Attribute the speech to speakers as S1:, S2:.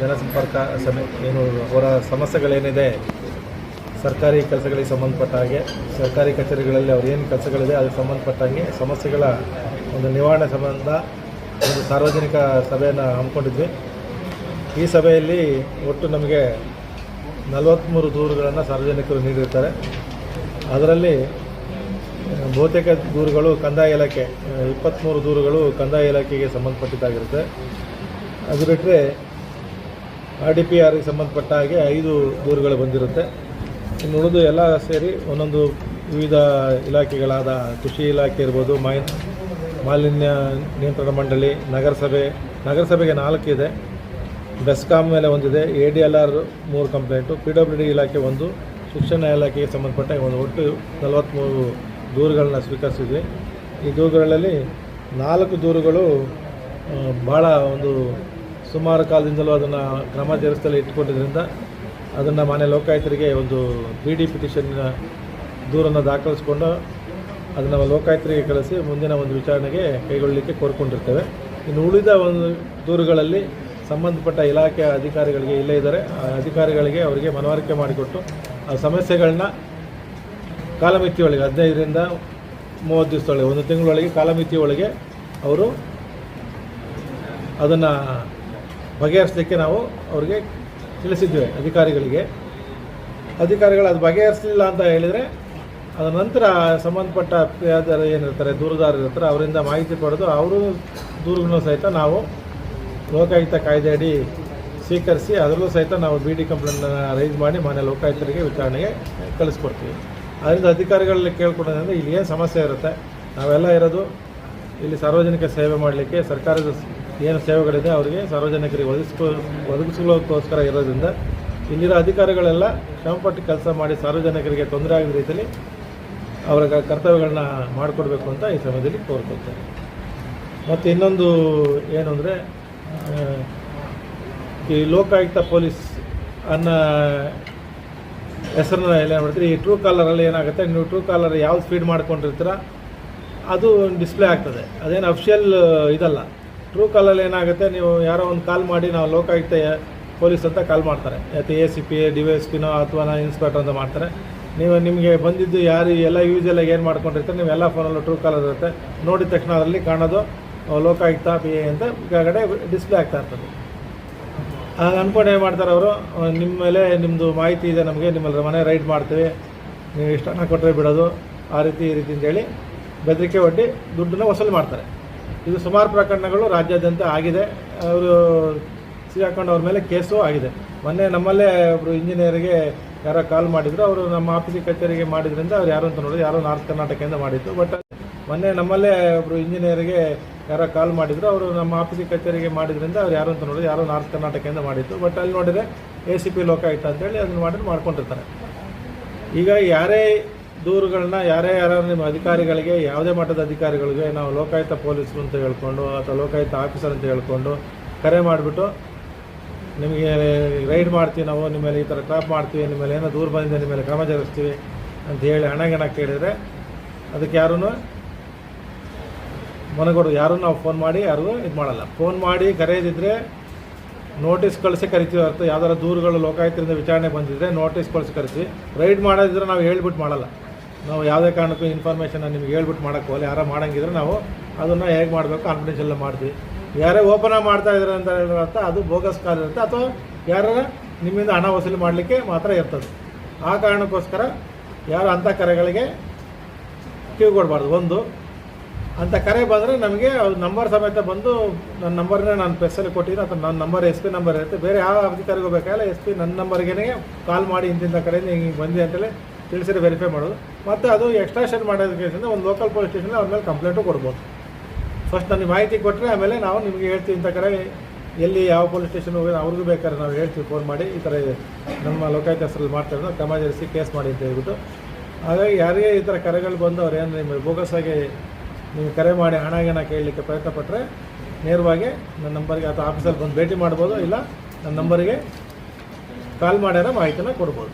S1: ಜನಸಂಪರ್ಕ ಸಮಿ ಏನು ಅವರ ಸಮಸ್ಯೆಗಳೇನಿದೆ, ಸರ್ಕಾರಿ ಕೆಲಸಗಳಿಗೆ ಸಂಬಂಧಪಟ್ಟ ಹಾಗೆ, ಸರ್ಕಾರಿ ಕಚೇರಿಗಳಲ್ಲಿ ಅವ್ರು ಏನು ಕೆಲಸಗಳಿದೆ ಅದಕ್ಕೆ ಸಂಬಂಧಪಟ್ಟಂಗೆ ಸಮಸ್ಯೆಗಳ ಒಂದು ನಿವಾರಣೆ ಸಂಬಂಧ ಒಂದು ಸಾರ್ವಜನಿಕ ಸಭೆಯನ್ನು ಹಮ್ಮಿಕೊಂಡಿದ್ವಿ. ಈ ಸಭೆಯಲ್ಲಿ ಒಟ್ಟು ನಮಗೆ ನಲವತ್ತ್ಮೂರು ದೂರುಗಳನ್ನು ಸಾರ್ವಜನಿಕರು ನೀಡಿರ್ತಾರೆ. ಅದರಲ್ಲಿ, ಬಹುತೇಕ ದೂರುಗಳು ಕಂದಾಯ ಇಲಾಖೆ ಇಪ್ಪತ್ತ್ಮೂರು ದೂರುಗಳು ಕಂದಾಯ ಇಲಾಖೆಗೆ ಸಂಬಂಧಪಟ್ಟಿದ್ದಾಗಿರುತ್ತೆ. ಅದು ಬಿಟ್ಟರೆ ಆರ್ ಡಿ ಪಿ ಆರ್ಗೆ ಸಂಬಂಧಪಟ್ಟ ಹಾಗೆ ಐದು ದೂರುಗಳು ಬಂದಿರುತ್ತೆ. ಇನ್ನು ಉಳಿದು ಎಲ್ಲ ಸೇರಿ ಒಂದೊಂದು ವಿವಿಧ ಇಲಾಖೆಗಳಾದ ಕೃಷಿ ಇಲಾಖೆ ಇರ್ಬೋದು ಮೈನ್ ಮಾಲಿನ್ಯ ನಿಯಂತ್ರಣ ಮಂಡಳಿ, ನಗರಸಭೆ, ನಗರಸಭೆಗೆ ನಾಲ್ಕು ಇದೆ. ಬೆಸ್ಕಾಮ್ ಮೇಲೆ ಒಂದಿದೆ, ಎ ಡಿ ಎಲ್ ಆರ್ ಮೂರು ಕಂಪ್ಲೇಂಟು, ಪಿ ಡಬ್ಲ್ಯೂ ಡಿ ಇಲಾಖೆ ಒಂದು, ಶಿಕ್ಷಣ ಇಲಾಖೆಗೆ ಸಂಬಂಧಪಟ್ಟ ಒಂದು, ಒಟ್ಟು ನಲವತ್ತ್ಮೂರು ದೂರುಗಳನ್ನ ಸ್ವೀಕರಿಸಿದ್ವಿ. ಈ ದೂರುಗಳಲ್ಲಿ ನಾಲ್ಕು ದೂರುಗಳು ಭಾಳ ಒಂದು ಸುಮಾರು ಕಾಲದಿಂದಲೂ ಅದನ್ನು ಕ್ರಮ ಜರುಗಿಸಲು ಇಟ್ಕೊಂಡಿದ್ದರಿಂದ ಅದನ್ನು ಮಾನ್ಯ ಲೋಕಾಯುತರಿಗೆ ಒಂದು ಬಿ ಡಿ ಪಿಟಿಷನ್ನ ದೂರನ್ನು ದಾಖಲಿಸ್ಕೊಂಡು ಅದನ್ನು ಲೋಕಾಯುತರಿಗೆ ಕಳಿಸಿ ಮುಂದಿನ ಒಂದು ವಿಚಾರಣೆಗೆ ಕೈಗೊಳ್ಳಲಿಕ್ಕೆ ಕೋರ್ಕೊಂಡಿರ್ತೇವೆ. ಇನ್ನು ಉಳಿದ ಒಂದು ದೂರುಗಳಲ್ಲಿ ಸಂಬಂಧಪಟ್ಟ ಇಲಾಖೆಯ ಅಧಿಕಾರಿಗಳಿಗೆ ಇಲ್ಲೇ ಇದ್ದಾರೆ. ಆ ಅಧಿಕಾರಿಗಳಿಗೆ ಅವರಿಗೆ ಮನವರಿಕೆ ಮಾಡಿಕೊಟ್ಟು ಆ ಸಮಸ್ಯೆಗಳನ್ನ ಕಾಲಮಿತಿಯೊಳಗೆ ಹದಿನೈದರಿಂದ ಮೂವತ್ತು ದಿವಸದೊಳಗೆ, ಒಂದು ತಿಂಗಳೊಳಗೆ ಕಾಲಮಿತಿಯೊಳಗೆ ಅವರು ಅದನ್ನು ಬಗೆಹರಿಸಲಿಕ್ಕೆ ನಾವು ಅವ್ರಿಗೆ ತಿಳಿಸಿದ್ವಿ ಅಧಿಕಾರಿಗಳಿಗೆ. ಅಧಿಕಾರಿಗಳು ಅದು ಬಗೆಹರಿಸಲಿಲ್ಲ ಅಂತ ಹೇಳಿದರೆ ಅದರ ನಂತರ ಸಂಬಂಧಪಟ್ಟ ಏನಿರ್ತಾರೆ ದೂರದಾರ ಅವರಿಂದ ಮಾಹಿತಿ ಪಡೆದು ಅವರು ದೂರುಗಳನ್ನು ಸಹಿತ ನಾವು ಲೋಕಾಯುಕ್ತ ಕಾಯ್ದೆ ಅಡಿ ಸ್ವೀಕರಿಸಿ ಅದರಲ್ಲೂ ಸಹಿತ ನಾವು ಬಿ ಡಿ ಕಂಪ್ಲೇಂಟನ್ನು ರೈಸ್ ಮಾಡಿ ಮಾನ್ಯ ಲೋಕಾಯುಕ್ತರಿಗೆ ವಿಚಾರಣೆಗೆ ಕಳಿಸ್ಕೊಡ್ತೀವಿ. ಅದರಿಂದ ಅಧಿಕಾರಿಗಳಲ್ಲಿ ಕೇಳ್ಕೊಡೋದ್ರಿಂದ ಇಲ್ಲಿ ಏನು ಸಮಸ್ಯೆ ಇರುತ್ತೆ, ನಾವೆಲ್ಲ ಇರೋದು ಇಲ್ಲಿ ಸಾರ್ವಜನಿಕ ಸೇವೆ ಮಾಡಲಿಕ್ಕೆ ಸರ್ಕಾರದ ಏನು ಸೇವೆಗಳಿದೆ, ಅವರಿಗೆ ಸಾರ್ವಜನಿಕರಿಗೆ ಒದಗಿಸ್ಕೊ ಒದಗಿಸ್ಕೊಳ್ಳೋಕ್ಕೋಸ್ಕರ ಇರೋದ್ರಿಂದ ಇಲ್ಲಿರೋ ಅಧಿಕಾರಿಗಳೆಲ್ಲ ಶ್ರಮಪಟ್ಟು ಕೆಲಸ ಮಾಡಿ ಸಾರ್ವಜನಿಕರಿಗೆ ತೊಂದರೆ ಆಗದ ರೀತಿಯಲ್ಲಿ ಅವರ ಕರ್ತವ್ಯಗಳನ್ನ ಮಾಡಿಕೊಡ್ಬೇಕು ಅಂತ ಈ ಸಮಯದಲ್ಲಿ ಕೋರ್ಕೊಳ್ತಾರೆ ಮತ್ತು ಇನ್ನೊಂದು ಏನು ಅಂದರೆ ಈ ಲೋಕಾಯುಕ್ತ ಪೊಲೀಸ್ ಅನ್ನೋ ಹೆಸರನ್ನ ಎಲ್ಲ ಮಾಡ್ತೀರಿ. ಈ ಟ್ರೂ ಕಾಲರಲ್ಲಿ ಏನಾಗುತ್ತೆ, ನೀವು ಟ್ರೂ ಕಾಲರ್ ಯಾವ್ದು ಸ್ಪೀಡ್ ಮಾಡ್ಕೊಂಡಿರ್ತೀರ, ಅದು ಡಿಸ್ಪ್ಲೇ ಆಗ್ತದೆ. ಅದೇನು ಅಫಿಷಿಯಲ್ ಇದಲ್ಲ. ಟ್ರೂ ಕಾಲಲ್ಲಿ ಏನಾಗುತ್ತೆ, ನೀವು ಯಾರೋ ಒಂದು ಕಾಲ್ ಮಾಡಿ ನಾವು ಲೋಕಾಯುಕ್ತ ಪೊಲೀಸ್ ಅಂತ ಕಾಲ್ ಮಾಡ್ತಾರೆ. ಅಥವಾ A C P D Y S P ಅಥವಾ ನಾ ಇನ್ಸ್ಪೆಕ್ಟರ್ ಅಂತ ಮಾಡ್ತಾರೆ. ನೀವು ನಿಮಗೆ ಬಂದಿದ್ದು ಯಾರು ಎಲ್ಲ ಯೂಸೆಲ್ಲ ಏನು ಮಾಡ್ಕೊಂಡಿರ್ತಾರೆ, ನೀವು ಎಲ್ಲ ಫೋನಲ್ಲೂ ಟ್ರೂ ಕಾಲರ್ ಇರುತ್ತೆ. ನೋಡಿದ ತಕ್ಷಣ ಅದರಲ್ಲಿ ಕಾಣೋದು ಲೋಕಾಯುಕ್ತ ಪಿ ಎ ಅಂತ ಕೆಳಗಡೆ ಡಿಸ್ಪ್ಲೇ ಆಗ್ತಾ ಇರ್ತದೆ. ಆಗ ಅಂದ್ಕೊಂಡು ಏನು ಮಾಡ್ತಾರೆ ಅವರು ನಿಮ್ಮ ಮೇಲೆ ನಿಮ್ಮದು ಮಾಹಿತಿ ಇದೆ ನಮಗೆ, ನಿಮ್ಮಲ್ಲಿ ಮನೆ ರೈಡ್ ಮಾಡ್ತೀವಿ. ನೀವು ಇಷ್ಟು ಹಣ ಕೊಟ್ಟರೆ ಬಿಡೋದು. ಆ ರೀತಿ, ಈ ರೀತಿ ಅಂತೇಳಿ ಬೆದರಿಕೆ ಒಡ್ಡಿ ದುಡ್ಡನ್ನ ವಸೂಲಿ ಮಾಡ್ತಾರೆ. ಇದು ಸುಮಾರು ಪ್ರಕರಣಗಳು ರಾಜ್ಯಾದ್ಯಂತ ಆಗಿದೆ. ಅವರು ಸಿಗಾಕೊಂಡು ಅವ್ರ ಮೇಲೆ ಕೇಸು ಆಗಿದೆ. ಮೊನ್ನೆ ನಮ್ಮಲ್ಲೇ ಒಬ್ಬರು ಇಂಜಿನಿಯರಿಗೆ ಯಾರೋ ಕಾಲ್ ಮಾಡಿದ್ರು. ಅವರು ನಮ್ಮ ಆಫೀಸ್ ಕಚೇರಿಗೆ ಮಾಡಿದ್ರಿಂದ ಅವ್ರು ಯಾರು ಅಂತ ನೋಡಿದ್ರು. ಯಾರೋ ನಾರ್ತ್ ಕರ್ನಾಟಕದಿಂದ ಮಾಡಿದ್ದು. ಬಟ್ ಮೊನ್ನೆ ನಮ್ಮಲ್ಲೇ ಒಬ್ಬರು ಇಂಜಿನಿಯರಿಗೆ ಯಾರೋ ಕಾಲ್ ಮಾಡಿದ್ರು. ಅವರು ನಮ್ಮ ಆಫೀಸ್ ಕಚೇರಿಗೆ ಮಾಡಿದ್ರಿಂದ ಅವ್ರು ಯಾರು ಅಂತ ನೋಡಿದ್ರು. ಯಾರೋ ನಾರ್ತ್ ಕರ್ನಾಟಕದಿಂದ ಮಾಡಿದ್ದು. ಬಟ್ ಅಲ್ಲಿ ನೋಡಿದ್ರೆ ಎ ಸಿ ಪಿ ಲೋಕಾಯುಕ್ತ ಅಂತೇಳಿ ಅದನ್ನು ಮಾಡಿದ್ರೆ ಮಾಡ್ಕೊಂಡಿರ್ತಾರೆ. ಈಗ ಯಾರೇ ದೂರುಗಳನ್ನ ಯಾರೇ ಯಾರು ನಿಮ್ಮ ಅಧಿಕಾರಿಗಳಿಗೆ, ಯಾವುದೇ ಮಟ್ಟದ ಅಧಿಕಾರಿಗಳಿಗೆ, ನಾವು ಲೋಕಾಯುಕ್ತ ಪೊಲೀಸರು ಅಂತ ಹೇಳ್ಕೊಂಡು, ಅಥವಾ ಲೋಕಾಯುತ ಆಫೀಸರ್ ಅಂತ ಹೇಳ್ಕೊಂಡು ಕರೆ ಮಾಡಿಬಿಟ್ಟು ನಿಮಗೆ ರೈಡ್ ಮಾಡ್ತೀವಿ ನಾವು, ನಿಮ್ಮ ಮೇಲೆ ಈ ಥರ ಟ್ರಾಪ್ ಮಾಡ್ತೀವಿ, ನಿಮ್ಮ ಮೇಲೆ ಏನೋ ದೂರ ಬಂದಿದೆ, ನಿಮ್ಮ ಮೇಲೆ ಕ್ರಮ ಜರುಗಿಸ್ತೀವಿ ಅಂತ ಹೇಳಿ ಹಣ ಗಿಣ ಕೇಳಿದರೆ ಅದಕ್ಕೆ ಯಾರೂ ಮನಗೊಡು ಯಾರೂ ನಾವು ಫೋನ್ ಮಾಡಿ ಯಾರಿಗೂ ಇದು ಮಾಡಲ್ಲ. ಫೋನ್ ಮಾಡಿ ಕರೆಯದಿದ್ದರೆ ನೋಟಿಸ್ ಕಳಿಸಿ ಕರಿತೀವಿ ಅರ್ಥ ಯಾವ್ದಾರ ದೂರುಗಳು ಲೋಕಾಯುಕ್ತರಿಂದ ವಿಚಾರಣೆ ಬಂದಿದ್ರೆ ನೋಟಿಸ್ ಕಳಿಸಿ ಕರಿತೀವಿ. ರೈಡ್ ಮಾಡೋದಿದ್ರೆ ನಾವು ಹೇಳ್ಬಿಟ್ಟು ಮಾಡಲ್ಲ. ನಾವು ಯಾವುದೇ ಕಾರಣಕ್ಕೂ ಇನ್ಫಾರ್ಮೇಷನ್ ನಿಮ್ಗೆ ಹೇಳ್ಬಿಟ್ಟು ಮಾಡೋಕ್ಕೆ ಹೋಗಲಿ ಯಾರೋ ಮಾಡೋಂಗಿದ್ರೆ ನಾವು ಅದನ್ನು ಹೇಗೆ ಮಾಡಬೇಕು? ಕಾನ್ಫಿಡೆನ್ಷಿಯಲ್ ಮಾಡ್ತೀವಿ. ಯಾರೇ ಓಪನ್ ಮಾಡ್ತಾ ಇದ್ದಾರೆ ಅಂತ ಅದು ಬೋಗಸ್ ಕಾಲ್ ಇರುತ್ತೆ. ಅಥವಾ ಯಾರು ನಿಮ್ಮಿಂದ ಹಣ ವಸೂಲಿ ಮಾಡಲಿಕ್ಕೆ ಮಾತ್ರ ಇರ್ತದೆ. ಆ ಕಾರಣಕ್ಕೋಸ್ಕರ ಯಾರು ಅಂಥ ಕರೆಗಳಿಗೆ ಕಿವಿ ಕೊಡಬಾರ್ದು. ಒಂದು, ಅಂತ ಕರೆ ಬಂದರೆ ನಮಗೆ ಅವ್ರ ನಂಬರ್ ಸಮೇತ ಬಂದು ನನ್ನ ನಂಬರ್ನೇ ನಾನು ಪ್ರೆಸ್ಸಲ್ಲಿ ಕೊಟ್ಟಿದ್ದೀನಿ ಅಥವಾ ನನ್ನ ನಂಬರ್ ಎಸ್ ಪಿ ನಂಬರ್ ಇರುತ್ತೆ. ಬೇರೆ ಯಾವ ಅಧಿಕಾರಿಗೂ ಬೇಕಾಗಿಲ್ಲ. ಎಸ್ ಪಿ ನನ್ನ ನಂಬರ್ಗೆ ಕಾಲ್ ಮಾಡಿ ಇಂತಿಂಥ ಕಡೆಯಿಂದ ಹಿಂಗೆ ಬಂದಿದೆ ಅಂತೇಳಿ ತಿಳಿಸಿದ್ರೆ ವೆರಿಫೈ ಮಾಡೋದು. ಮತ್ತು ಅದು ಎಕ್ಸ್ಟ್ರಾಕ್ಷನ್ ಮಾಡೋದಕ್ಕಿಂತ ಒಂದು ಲೋಕಲ್ ಪೊಲೀಸ್ ಸ್ಟೇಷನ್ ಅವ್ರ ಮೇಲೆ ಕಂಪ್ಲೇಂಟು ಕೊಡ್ಬೋದು. ಫಸ್ಟ್ ನನಗೆ ಮಾಹಿತಿ ಕೊಟ್ಟರೆ ಆಮೇಲೆ ನಾವು ನಿಮಗೆ ಹೇಳ್ತೀವಿ ಇಂಥ ಕಡೆ ಎಲ್ಲಿ ಯಾವ ಪೊಲೀಸ್ ಸ್ಟೇಷನ್ ಹೋಗಿ ಅವ್ರಿಗೂ ಬೇಕಾದ್ರೆ ನಾವು ಹೇಳ್ತೀವಿ ಫೋನ್ ಮಾಡಿ ಈ ಥರ ಇದೆ. ನಮ್ಮ ಲೋಕಾಯುಕ್ತ ಹೆಸರಲ್ಲಿ ಮಾಡ್ತಾರೆ ನಾವು ಕ್ರಮ ಜರಿಸಿ ಕೇಸ್ ಮಾಡಿ ಅಂತ ಹೇಳ್ಬಿಟ್ಟು. ಹಾಗಾಗಿ ಯಾರಿಗೆ ಈ ಥರ ಕರೆಗಳು ಬಂದು ಅವ್ರು ಏನು ನಿಮಗೆ ಬೋಗಸ್ ಆಗಿ ನೀವು ಕರೆ ಮಾಡಿ ಹಣ ಏನ ಕೇಳಲಿಕ್ಕೆ ಪ್ರಯತ್ನ ಪಟ್ಟರೆ ನೇರವಾಗಿ ನನ್ನ ನಂಬರ್ಗೆ ಅಥವಾ ಆಫೀಸಲ್ಲಿ ಬಂದು ಭೇಟಿ ಮಾಡ್ಬೋದು ಇಲ್ಲ, ನನ್ನ ನಂಬರಿಗೆ ಕಾಲ್ ಮಾಡ್ಯಾರ ಮಾಹಿತಿನ ಕೊಡ್ಬೋದು.